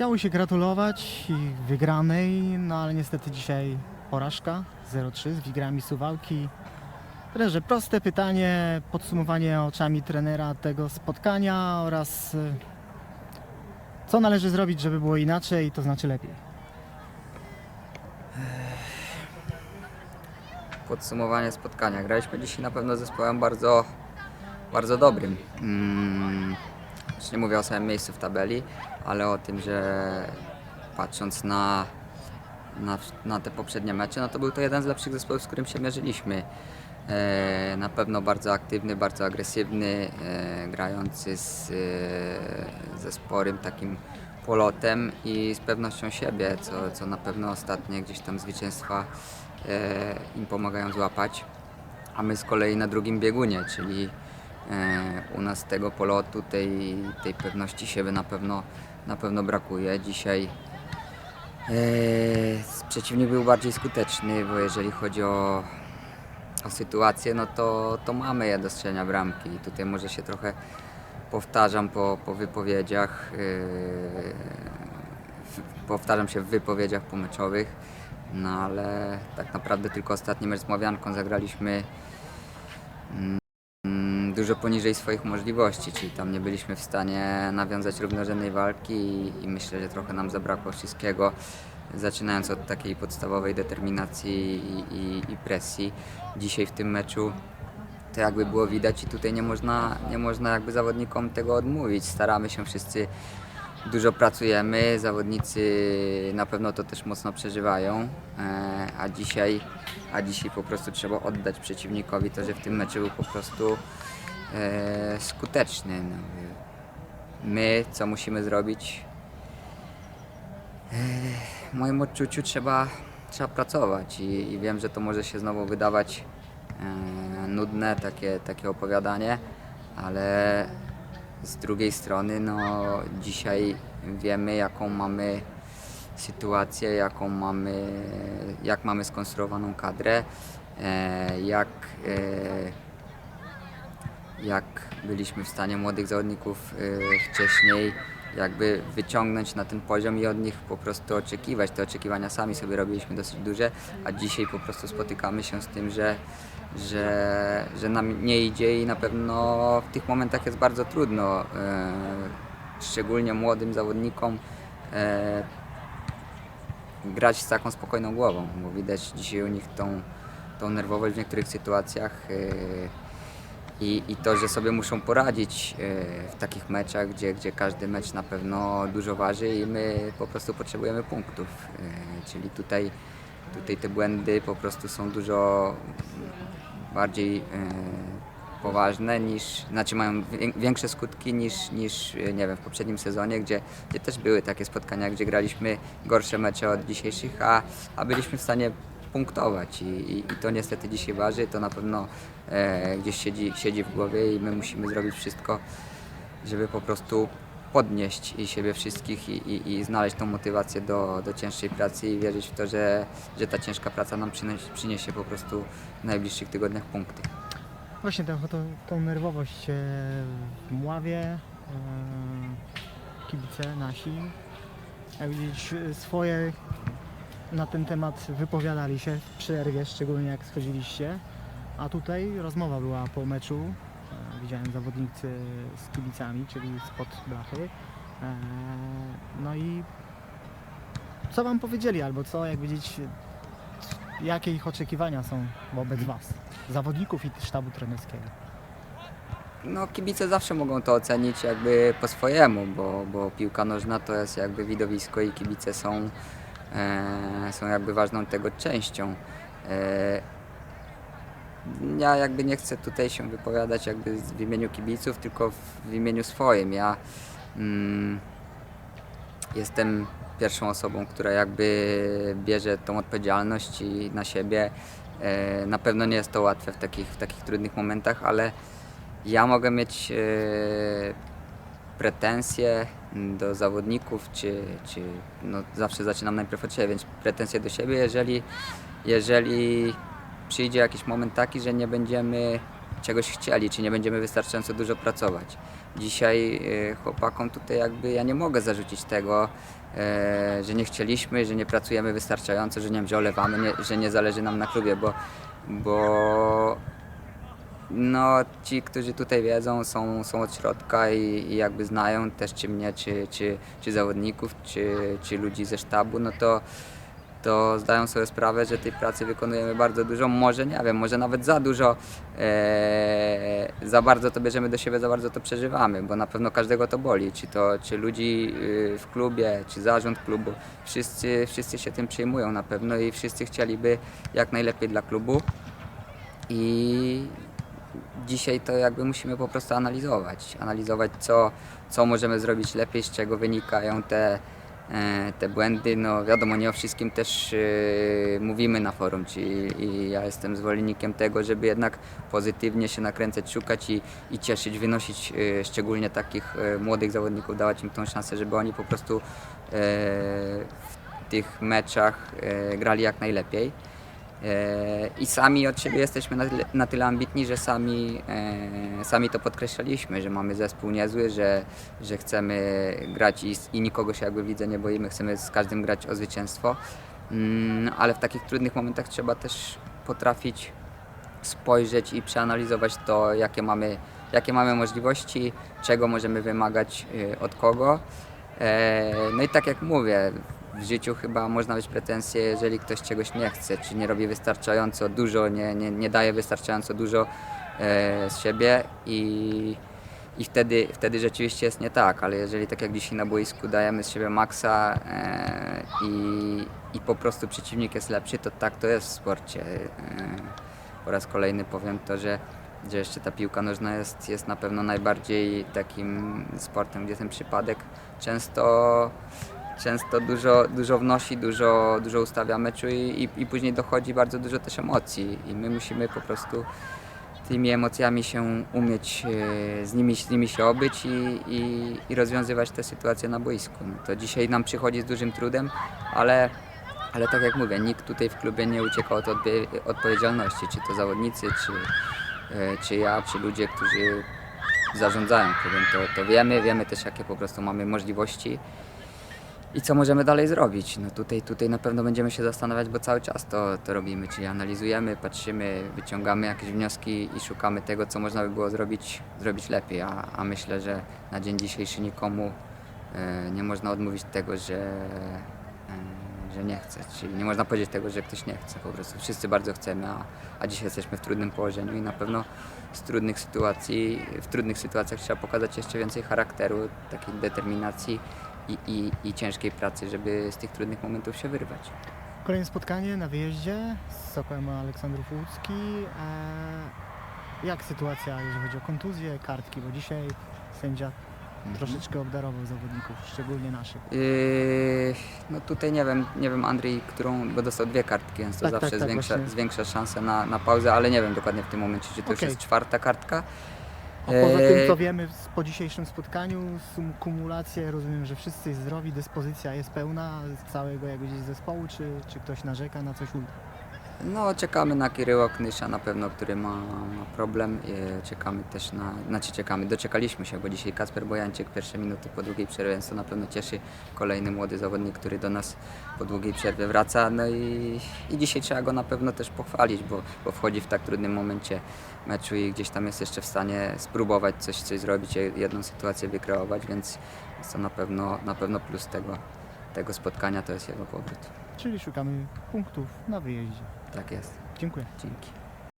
Chciało się gratulować i wygranej, no ale niestety dzisiaj porażka 0-3 z Wigrami Suwałki. Trenerze, proste pytanie, podsumowanie oczami trenera tego spotkania oraz y, co należy zrobić, żeby było inaczej, to znaczy lepiej. Podsumowanie spotkania. Graliśmy dzisiaj na pewno z zespołem bardzo, bardzo dobrym. Mm, już nie mówię o samym miejscu w tabeli, ale o tym, że patrząc na, na, na te poprzednie mecze, no to był to jeden z lepszych zespołów, z którym się mierzyliśmy. E, na pewno bardzo aktywny, bardzo agresywny, e, grający z, e, ze sporym takim polotem i z pewnością siebie, co, co na pewno ostatnie gdzieś tam zwycięstwa e, im pomagają złapać. A my z kolei na drugim biegunie, czyli u nas tego polotu, tej, tej pewności siebie na pewno, na pewno brakuje. Dzisiaj e, przeciwnik był bardziej skuteczny, bo jeżeli chodzi o, o sytuację, no to, to mamy je do strzelania bramki. I tutaj może się trochę powtarzam po, po wypowiedziach, w- powtarzam się w wypowiedziach pomeczowych, no ale tak naprawdę tylko ostatni mecz z Mławianką zagraliśmy dużo poniżej swoich możliwości, czyli tam nie byliśmy w stanie nawiązać równorzędnej walki i, i myślę, że trochę nam zabrakło wszystkiego, zaczynając od takiej podstawowej determinacji i, i, i presji. Dzisiaj w tym meczu to jakby było widać i tutaj nie można, nie można jakby zawodnikom tego odmówić. Staramy się wszyscy, dużo pracujemy, zawodnicy na pewno to też mocno przeżywają, e, a dzisiaj, a dzisiaj po prostu trzeba oddać przeciwnikowi to, że w tym meczu był po prostu e, skuteczny. No. My, co musimy zrobić? E, w moim odczuciu trzeba, trzeba pracować i, i wiem, że to może się znowu wydawać e, nudne takie, takie opowiadanie, ale z drugiej strony no, dzisiaj wiemy jaką mamy sytuację, jaką mamy, jak mamy skonstruowaną kadrę, e, jak, e, jak byliśmy w stanie młodych zawodników e, wcześniej jakby wyciągnąć na ten poziom i od nich po prostu oczekiwać. Te oczekiwania sami sobie robiliśmy dosyć duże, a dzisiaj po prostu spotykamy się z tym, że, że, że nam nie idzie i na pewno w tych momentach jest bardzo trudno, e, szczególnie młodym zawodnikom, e, grać z taką spokojną głową, bo widać dzisiaj u nich tą, tą nerwowość w niektórych sytuacjach. I, I to, że sobie muszą poradzić e, w takich meczach, gdzie, gdzie każdy mecz na pewno dużo waży i my po prostu potrzebujemy punktów. E, Czyli tutaj, tutaj te błędy po prostu są dużo bardziej e, poważne niż, znaczy mają wię- większe skutki niż, niż nie wiem, w poprzednim sezonie, gdzie, gdzie też były takie spotkania, gdzie graliśmy gorsze mecze od dzisiejszych, a, a byliśmy w stanie punktować i, i, i to niestety dzisiaj waży, to na pewno e, gdzieś siedzi, siedzi w głowie i my musimy zrobić wszystko, żeby po prostu podnieść i siebie wszystkich i, i, i znaleźć tą motywację do, do cięższej pracy i wierzyć w to, że, że ta ciężka praca nam przyniesie, przyniesie po prostu w najbliższych tygodniach punkty. Właśnie tę, tą, tą nerwowość e, w Mławie, e, kibice nasi, jak widzieć e, swoje na ten temat wypowiadali się w przerwie, szczególnie jak schodziliście, a tutaj rozmowa była po meczu, e, widziałem zawodnicy z kibicami, czyli spod blachy, e, no i co wam powiedzieli, albo co, jak widzieć, jakie ich oczekiwania są wobec was, zawodników i sztabu trenerskiego? No kibice zawsze mogą to ocenić jakby po swojemu, bo, bo piłka nożna to jest jakby widowisko i kibice są, są jakby ważną tego częścią. E, ja jakby nie chcę tutaj się wypowiadać jakby w imieniu kibiców, tylko w imieniu swoim. Ja mm, jestem pierwszą osobą, która jakby bierze tą odpowiedzialność i na siebie. E, na pewno nie jest to łatwe w takich, w takich trudnych momentach, ale ja mogę mieć e, pretensje do zawodników, czy, czy no zawsze zaczynam najpierw od siebie, więc pretensje do siebie, jeżeli, jeżeli przyjdzie jakiś moment taki, że nie będziemy czegoś chcieli, czy nie będziemy wystarczająco dużo pracować. dzisiaj e, chłopakom tutaj jakby ja nie mogę zarzucić tego, e, że nie chcieliśmy, że nie pracujemy wystarczająco, że nie wiem, że olewamy, nie, że nie zależy nam na klubie, bo, bo no, ci, którzy tutaj wiedzą, są, są od środka i, i jakby znają też czy mnie, czy, czy, czy zawodników, czy, czy ludzi ze sztabu, no to, to zdają sobie sprawę, że tej pracy wykonujemy bardzo dużo. Może nie wiem, może nawet za dużo, e, za bardzo to bierzemy do siebie, za bardzo to przeżywamy, bo na pewno każdego to boli. Czy to czy ludzi y, w klubie, czy zarząd klubu, wszyscy, wszyscy się tym przejmują na pewno i wszyscy chcieliby jak najlepiej dla klubu. I dzisiaj to jakby musimy po prostu analizować. Analizować, co, co możemy zrobić lepiej, z czego wynikają te, e, te błędy. No wiadomo, nie o wszystkim też e, mówimy na forum, czyli i ja jestem zwolennikiem tego, żeby jednak pozytywnie się nakręcać, szukać i, i cieszyć, wynosić e, szczególnie takich młodych zawodników, dawać im tą szansę, żeby oni po prostu w tych meczach grali jak najlepiej. E, I sami od siebie jesteśmy na tyle, na tyle ambitni, że sami, e, sami to podkreślaliśmy, że mamy zespół niezły, że, że chcemy grać i, i nikogo się jakby widzę nie boimy, chcemy z każdym grać o zwycięstwo. Mm, ale w takich trudnych momentach trzeba też potrafić spojrzeć i przeanalizować to, jakie mamy, jakie mamy możliwości, czego możemy wymagać y, od kogo. E, No i tak jak mówię, w życiu chyba można mieć pretensje, jeżeli ktoś czegoś nie chce, czy nie robi wystarczająco dużo, nie, nie, nie daje wystarczająco dużo e, z siebie i, i wtedy, wtedy rzeczywiście jest nie tak, ale jeżeli tak jak dzisiaj na boisku dajemy z siebie maksa e, i, i po prostu przeciwnik jest lepszy, to tak to jest w sporcie. E, po raz kolejny powiem to, że, że jeszcze ta piłka nożna jest, jest na pewno najbardziej takim sportem, gdzie ten przypadek często, często dużo, dużo wnosi, dużo, dużo ustawia meczu i, i, i później dochodzi bardzo dużo też emocji i my musimy po prostu tymi emocjami się umieć e, z nimi, z nimi się obyć i, i, i rozwiązywać te sytuacje na boisku. To dzisiaj nam przychodzi z dużym trudem, ale, ale tak jak mówię, nikt tutaj w klubie nie ucieka od odpowiedzialności, czy to zawodnicy, czy, e, czy ja, czy ludzie, którzy zarządzają klubem. To, to wiemy, wiemy też jakie po prostu mamy możliwości i co możemy dalej zrobić. No tutaj, tutaj na pewno będziemy się zastanawiać, bo cały czas to, to robimy, czyli analizujemy, patrzymy, wyciągamy jakieś wnioski i szukamy tego, co można by było zrobić, zrobić lepiej, a, a myślę, że na dzień dzisiejszy nikomu e, nie można odmówić tego, że, e, że nie chce, czyli nie można powiedzieć tego, że ktoś nie chce, po prostu wszyscy bardzo chcemy, a, a dzisiaj jesteśmy w trudnym położeniu i na pewno z trudnych sytuacji, w trudnych sytuacjach trzeba pokazać jeszcze więcej charakteru, takiej determinacji i, i, i ciężkiej pracy, żeby z tych trudnych momentów się wyrwać. Kolejne spotkanie na wyjeździe z Sokołem Aleksandrów Łódzki. E, jak sytuacja, jeżeli chodzi o kontuzję, kartki, bo dzisiaj sędzia Mhm. troszeczkę obdarował zawodników, szczególnie naszych. Yy, no tutaj nie wiem, nie wiem Andrzej, którą, bo dostał dwie kartki, więc to Tak, zawsze tak, tak, zwiększa, właśnie. zwiększa szanse na, na pauzę, ale nie wiem dokładnie w tym momencie, czy to już Okej. jest czwarta kartka. A poza tym, Eee, co wiemy z- po dzisiejszym spotkaniu, sum, kumulację, rozumiem, że wszyscy zdrowi, dyspozycja jest pełna z całego jakiegoś zespołu, czy, czy ktoś narzeka na coś? No, czekamy na Kiryła Knysza na pewno, który ma problem. E, Czekamy też na, znaczy czekamy, doczekaliśmy się, bo dzisiaj Kasper Bojańczyk pierwsze minuty po długiej przerwie, więc to na pewno cieszy kolejny młody zawodnik, który do nas po długiej przerwie wraca. No i, i dzisiaj trzeba go na pewno też pochwalić, bo, bo wchodzi w tak trudnym momencie meczu i gdzieś tam jest jeszcze w stanie spróbować coś, coś zrobić, je- jedną sytuację wykreować, więc to na pewno, na pewno plus tego, tego spotkania, to jest jego powrót. Czyli szukamy punktów na wyjeździe. Tak jest. Dziękuję. Dzięki.